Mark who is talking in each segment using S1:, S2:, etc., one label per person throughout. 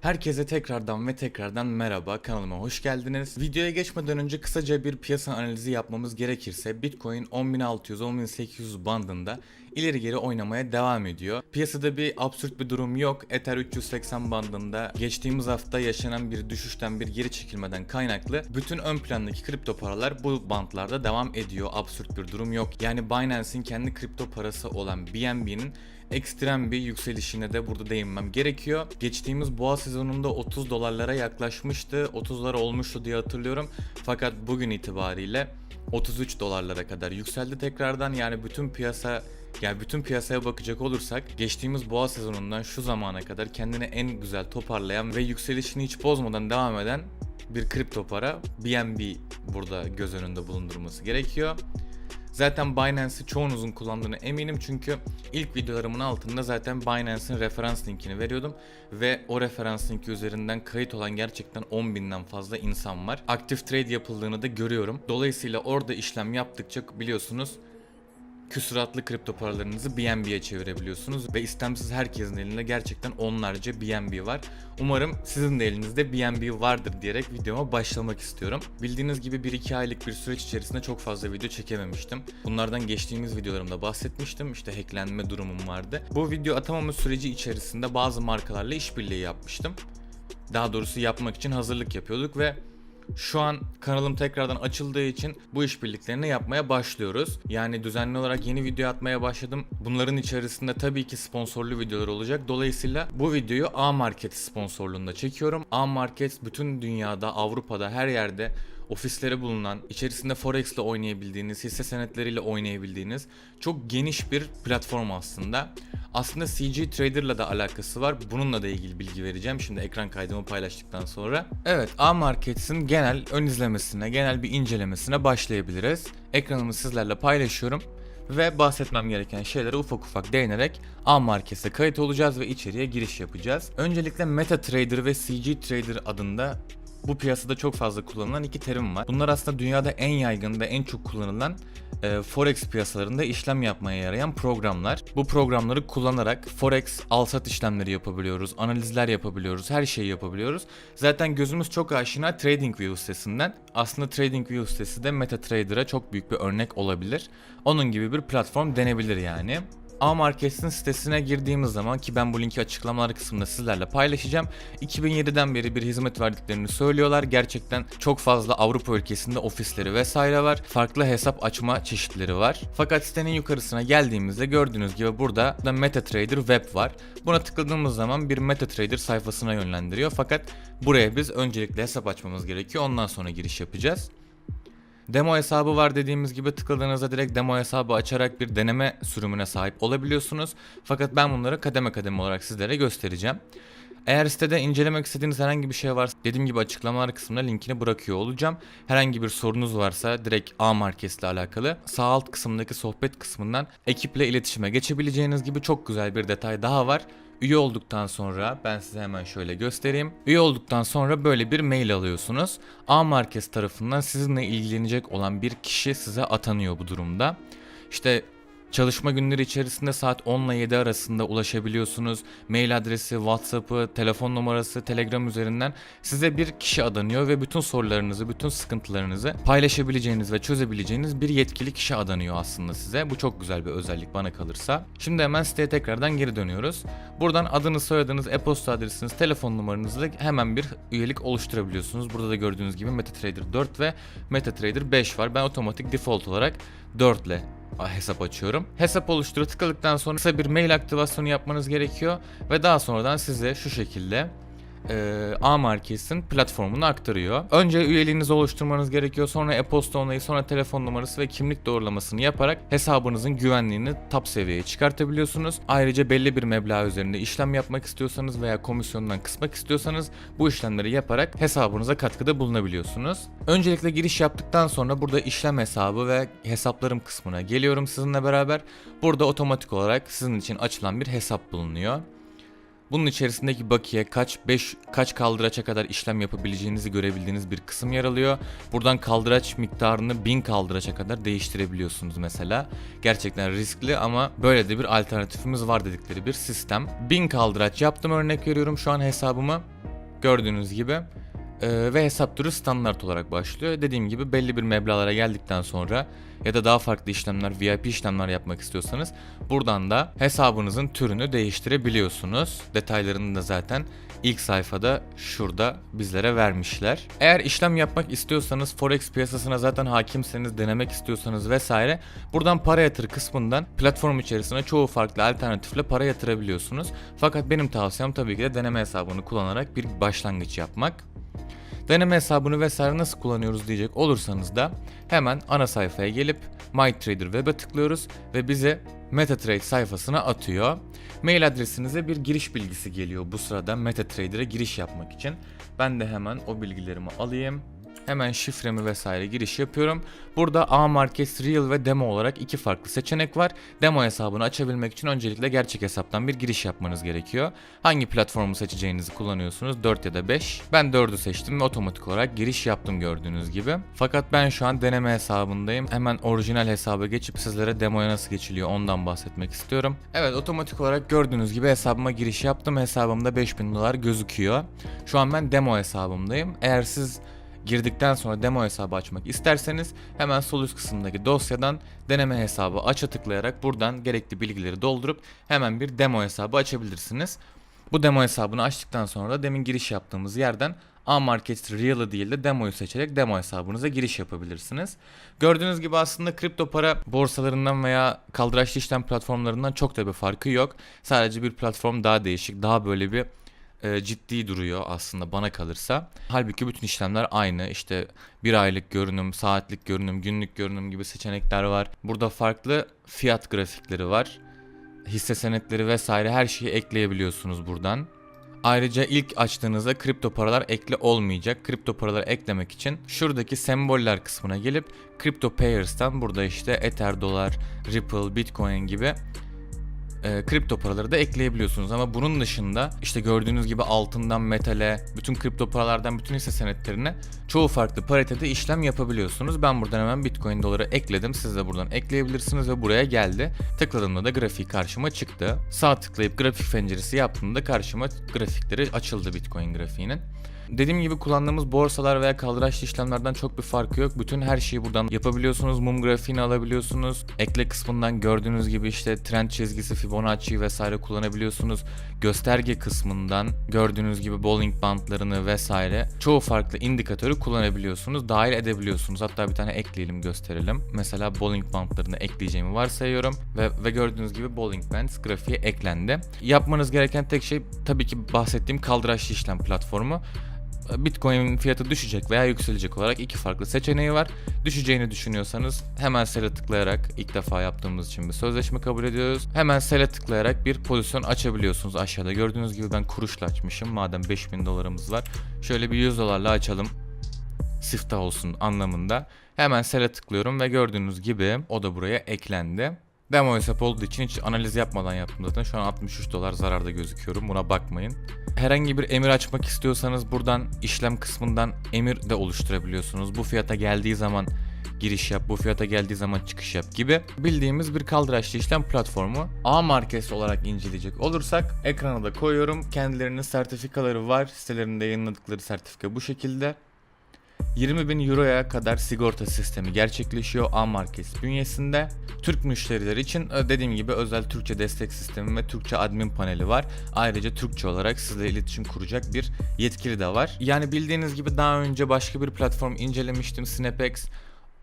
S1: Herkese tekrardan ve tekrardan merhaba kanalıma hoş geldiniz. Videoya geçmeden önce kısaca bir piyasa analizi yapmamız gerekirse Bitcoin 10.600-10.800 bandında ileri geri oynamaya devam ediyor. Piyasada bir absürt bir durum yok. Ether 380 bandında geçtiğimiz hafta yaşanan bir düşüşten bir geri çekilmeden kaynaklı bütün ön plandaki kripto paralar bu bantlarda devam ediyor. Absürt bir durum yok. Yani Binance'in kendi kripto parası olan BNB'nin ekstrem bir yükselişine de burada değinmem gerekiyor. Geçtiğimiz boğa sezonunda 30 dolarlara yaklaşmıştı. 30'lar olmuştu diye hatırlıyorum. Fakat bugün itibariyle 33 dolarlara kadar yükseldi tekrardan. Yani bütün piyasa yani bütün piyasaya bakacak olursak geçtiğimiz boğa sezonundan şu zamana kadar kendini en güzel toparlayan ve yükselişini hiç bozmadan devam eden bir kripto para BNB burada göz önünde bulundurması gerekiyor. Zaten Binance'i çoğunuzun kullandığını eminim çünkü ilk videolarımın altında zaten Binance'in referans linkini veriyordum ve o referans linki üzerinden kayıt olan gerçekten 10 binden fazla insan var. Aktif trade yapıldığını da görüyorum. Dolayısıyla orada işlem yaptıkça biliyorsunuz küsuratlı kripto paralarınızı BNB'ye çevirebiliyorsunuz ve istemsiz herkesin elinde gerçekten onlarca BNB var. Umarım sizin de elinizde BNB vardır diyerek videoma başlamak istiyorum. Bildiğiniz gibi 1-2 aylık bir süreç içerisinde çok fazla video çekememiştim. Bunlardan geçtiğimiz videolarımda bahsetmiştim. İşte hacklenme durumum vardı. Bu video atamama süreci içerisinde bazı markalarla işbirliği yapmıştım. Daha doğrusu yapmak için hazırlık yapıyorduk ve şu an kanalım tekrardan açıldığı için bu işbirliklerini yapmaya başlıyoruz. Yani düzenli olarak yeni video atmaya başladım. Bunların içerisinde tabii ki sponsorlu videolar olacak. Dolayısıyla bu videoyu A Market sponsorluğunda çekiyorum. A Market bütün dünyada, Avrupa'da her yerde ofisleri bulunan, içerisinde Forex ile oynayabildiğiniz, hisse senetleriyle oynayabildiğiniz çok geniş bir platform aslında. Aslında CG Trader'la da alakası var. Bununla da ilgili bilgi vereceğim. Şimdi ekran kaydımı paylaştıktan sonra. Evet, A Markets'in genel ön izlemesine, genel bir incelemesine başlayabiliriz. Ekranımı sizlerle paylaşıyorum ve bahsetmem gereken şeylere ufak ufak değinerek A Market'e kayıt olacağız ve içeriye giriş yapacağız. Öncelikle MetaTrader ve CG Trader adında bu piyasada çok fazla kullanılan iki terim var. Bunlar aslında dünyada en yaygın ve en çok kullanılan e, forex piyasalarında işlem yapmaya yarayan programlar. Bu programları kullanarak forex al-sat işlemleri yapabiliyoruz, analizler yapabiliyoruz, her şeyi yapabiliyoruz. Zaten gözümüz çok aşina TradingView sitesinden. Aslında TradingView sitesi de MetaTrader'a çok büyük bir örnek olabilir. Onun gibi bir platform denebilir yani. A Markets'in sitesine girdiğimiz zaman ki ben bu linki açıklamalar kısmında sizlerle paylaşacağım. 2007'den beri bir hizmet verdiklerini söylüyorlar. Gerçekten çok fazla Avrupa ülkesinde ofisleri vesaire var. Farklı hesap açma çeşitleri var. Fakat sitenin yukarısına geldiğimizde gördüğünüz gibi burada da MetaTrader Web var. Buna tıkladığımız zaman bir MetaTrader sayfasına yönlendiriyor. Fakat buraya biz öncelikle hesap açmamız gerekiyor. Ondan sonra giriş yapacağız. Demo hesabı var dediğimiz gibi tıkladığınızda direkt demo hesabı açarak bir deneme sürümüne sahip olabiliyorsunuz. Fakat ben bunları kademe kademe olarak sizlere göstereceğim. Eğer sitede incelemek istediğiniz herhangi bir şey varsa dediğim gibi açıklamalar kısmına linkini bırakıyor olacağım. Herhangi bir sorunuz varsa direkt A Markets alakalı sağ alt kısımdaki sohbet kısmından ekiple iletişime geçebileceğiniz gibi çok güzel bir detay daha var. Üye olduktan sonra ben size hemen şöyle göstereyim. Üye olduktan sonra böyle bir mail alıyorsunuz. A Markets tarafından sizinle ilgilenecek olan bir kişi size atanıyor bu durumda. İşte Çalışma günleri içerisinde saat 10 ile 7 arasında ulaşabiliyorsunuz. Mail adresi, WhatsApp'ı, telefon numarası, Telegram üzerinden size bir kişi adanıyor ve bütün sorularınızı, bütün sıkıntılarınızı paylaşabileceğiniz ve çözebileceğiniz bir yetkili kişi adanıyor aslında size. Bu çok güzel bir özellik bana kalırsa. Şimdi hemen siteye tekrardan geri dönüyoruz. Buradan adınız, soyadınız, e-posta adresiniz, telefon numaranızla hemen bir üyelik oluşturabiliyorsunuz. Burada da gördüğünüz gibi MetaTrader 4 ve MetaTrader 5 var. Ben otomatik default olarak 4 ile hesap açıyorum. Hesap oluştura tıkladıktan sonra kısa bir mail aktivasyonu yapmanız gerekiyor ve daha sonradan size şu şekilde e, A Markets'in platformunu aktarıyor. Önce üyeliğinizi oluşturmanız gerekiyor. Sonra e-posta onayı, sonra telefon numarası ve kimlik doğrulamasını yaparak hesabınızın güvenliğini top seviyeye çıkartabiliyorsunuz. Ayrıca belli bir meblağ üzerinde işlem yapmak istiyorsanız veya komisyondan kısmak istiyorsanız bu işlemleri yaparak hesabınıza katkıda bulunabiliyorsunuz. Öncelikle giriş yaptıktan sonra burada işlem hesabı ve hesaplarım kısmına geliyorum sizinle beraber. Burada otomatik olarak sizin için açılan bir hesap bulunuyor. Bunun içerisindeki bakiye kaç 5 kaç kaldıraça kadar işlem yapabileceğinizi görebildiğiniz bir kısım yer alıyor. Buradan kaldıraç miktarını 1000 kaldıraça kadar değiştirebiliyorsunuz mesela. Gerçekten riskli ama böyle de bir alternatifimiz var dedikleri bir sistem. 1000 kaldıraç yaptım örnek veriyorum şu an hesabımı. Gördüğünüz gibi. Ee, ve hesap türü standart olarak başlıyor. Dediğim gibi belli bir meblağlara geldikten sonra ya da daha farklı işlemler, VIP işlemler yapmak istiyorsanız buradan da hesabınızın türünü değiştirebiliyorsunuz. Detaylarını da zaten ilk sayfada şurada bizlere vermişler. Eğer işlem yapmak istiyorsanız Forex piyasasına zaten hakimseniz, denemek istiyorsanız vesaire buradan para yatır kısmından platform içerisine çoğu farklı alternatifle para yatırabiliyorsunuz. Fakat benim tavsiyem tabii ki de deneme hesabını kullanarak bir başlangıç yapmak. Deneme hesabını vesaire nasıl kullanıyoruz diyecek olursanız da hemen ana sayfaya gelip MyTrader Web'e tıklıyoruz ve bize MetaTrade sayfasına atıyor. Mail adresinize bir giriş bilgisi geliyor bu sırada MetaTrader'e giriş yapmak için. Ben de hemen o bilgilerimi alayım. Hemen şifremi vesaire giriş yapıyorum. Burada A Markets Real ve Demo olarak iki farklı seçenek var. Demo hesabını açabilmek için öncelikle gerçek hesaptan bir giriş yapmanız gerekiyor. Hangi platformu seçeceğinizi kullanıyorsunuz 4 ya da 5. Ben 4'ü seçtim ve otomatik olarak giriş yaptım gördüğünüz gibi. Fakat ben şu an deneme hesabındayım. Hemen orijinal hesaba geçip sizlere demoya nasıl geçiliyor ondan bahsetmek istiyorum. Evet otomatik olarak gördüğünüz gibi hesabıma giriş yaptım. Hesabımda 5000 dolar gözüküyor. Şu an ben demo hesabımdayım. Eğer siz girdikten sonra demo hesabı açmak isterseniz hemen sol üst kısımdaki dosyadan deneme hesabı aç'a tıklayarak buradan gerekli bilgileri doldurup hemen bir demo hesabı açabilirsiniz. Bu demo hesabını açtıktan sonra da demin giriş yaptığımız yerden A Market Real'ı değil de demoyu seçerek demo hesabınıza giriş yapabilirsiniz. Gördüğünüz gibi aslında kripto para borsalarından veya kaldıraçlı işlem platformlarından çok da bir farkı yok. Sadece bir platform daha değişik, daha böyle bir e, ciddi duruyor aslında bana kalırsa. Halbuki bütün işlemler aynı. İşte bir aylık görünüm, saatlik görünüm, günlük görünüm gibi seçenekler var. Burada farklı fiyat grafikleri var. Hisse senetleri vesaire her şeyi ekleyebiliyorsunuz buradan. Ayrıca ilk açtığınızda kripto paralar ekli olmayacak. Kripto paraları eklemek için şuradaki semboller kısmına gelip Crypto Payers'tan burada işte Ether, dolar, Ripple, Bitcoin gibi e, kripto paraları da ekleyebiliyorsunuz ama bunun dışında işte gördüğünüz gibi altından metale, bütün kripto paralardan bütün hisse senetlerine çoğu farklı paritede işlem yapabiliyorsunuz. Ben buradan hemen Bitcoin doları ekledim. Siz de buradan ekleyebilirsiniz ve buraya geldi. Tıkladığımda da grafiği karşıma çıktı. Sağ tıklayıp grafik penceresi yaptığımda karşıma grafikleri açıldı Bitcoin grafiğinin. Dediğim gibi kullandığımız borsalar veya kaldıraçlı işlemlerden çok bir farkı yok. Bütün her şeyi buradan yapabiliyorsunuz. Mum grafiğini alabiliyorsunuz. Ekle kısmından gördüğünüz gibi işte trend çizgisi, Fibonacci vesaire kullanabiliyorsunuz. Gösterge kısmından gördüğünüz gibi bowling bantlarını vesaire çoğu farklı indikatörü kullanabiliyorsunuz. Dahil edebiliyorsunuz. Hatta bir tane ekleyelim gösterelim. Mesela bowling bantlarını ekleyeceğimi varsayıyorum ve, ve gördüğünüz gibi bowling bands grafiğe eklendi. Yapmanız gereken tek şey tabii ki bahsettiğim kaldıraçlı işlem platformu. Bitcoin fiyatı düşecek veya yükselecek olarak iki farklı seçeneği var. Düşeceğini düşünüyorsanız hemen sel'e tıklayarak ilk defa yaptığımız için bir sözleşme kabul ediyoruz. Hemen sel'e tıklayarak bir pozisyon açabiliyorsunuz aşağıda. Gördüğünüz gibi ben kuruşla açmışım. Madem 5000 dolarımız var. Şöyle bir 100 dolarla açalım. Siftah olsun anlamında. Hemen sel'e tıklıyorum ve gördüğünüz gibi o da buraya eklendi. Demo hesap olduğu için hiç analiz yapmadan yaptım zaten. Şu an 63 dolar zararda gözüküyorum. Buna bakmayın. Herhangi bir emir açmak istiyorsanız buradan işlem kısmından emir de oluşturabiliyorsunuz. Bu fiyata geldiği zaman giriş yap, bu fiyata geldiği zaman çıkış yap gibi bildiğimiz bir kaldıraçlı işlem platformu. A markesi olarak inceleyecek olursak ekrana da koyuyorum. Kendilerinin sertifikaları var. Sitelerinde yayınladıkları sertifika bu şekilde. 20 bin euroya kadar sigorta sistemi gerçekleşiyor A Markets bünyesinde. Türk müşteriler için e, dediğim gibi özel Türkçe destek sistemi ve Türkçe admin paneli var. Ayrıca Türkçe olarak sizle iletişim kuracak bir yetkili de var. Yani bildiğiniz gibi daha önce başka bir platform incelemiştim Snapex.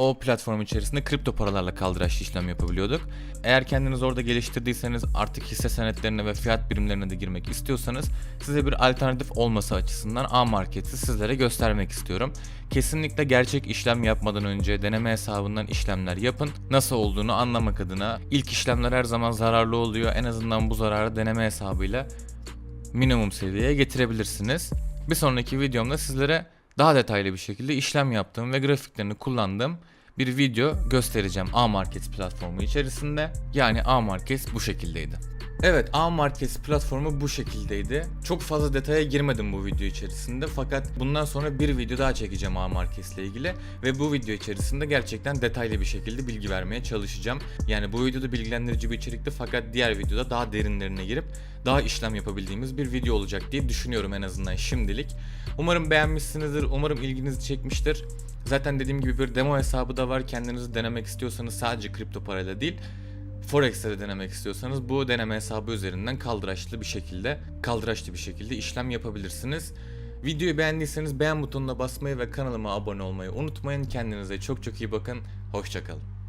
S1: O platform içerisinde kripto paralarla kaldıraçlı işlem yapabiliyorduk. Eğer kendiniz orada geliştirdiyseniz artık hisse senetlerine ve fiyat birimlerine de girmek istiyorsanız size bir alternatif olması açısından A Market'i sizlere göstermek istiyorum. Kesinlikle gerçek işlem yapmadan önce deneme hesabından işlemler yapın. Nasıl olduğunu anlamak adına ilk işlemler her zaman zararlı oluyor. En azından bu zararı deneme hesabıyla minimum seviyeye getirebilirsiniz. Bir sonraki videomda sizlere daha detaylı bir şekilde işlem yaptığım ve grafiklerini kullandığım bir video göstereceğim A Market platformu içerisinde. Yani A Market bu şekildeydi. Evet A Markets platformu bu şekildeydi. Çok fazla detaya girmedim bu video içerisinde fakat bundan sonra bir video daha çekeceğim A Markets ile ilgili ve bu video içerisinde gerçekten detaylı bir şekilde bilgi vermeye çalışacağım. Yani bu videoda bilgilendirici bir içerikti fakat diğer videoda daha derinlerine girip daha işlem yapabildiğimiz bir video olacak diye düşünüyorum en azından şimdilik. Umarım beğenmişsinizdir, umarım ilginizi çekmiştir. Zaten dediğim gibi bir demo hesabı da var. Kendinizi denemek istiyorsanız sadece kripto parayla değil, Forex'te de denemek istiyorsanız bu deneme hesabı üzerinden kaldıraçlı bir şekilde, kaldıraçlı bir şekilde işlem yapabilirsiniz. Videoyu beğendiyseniz beğen butonuna basmayı ve kanalıma abone olmayı unutmayın. Kendinize çok çok iyi bakın. Hoşçakalın.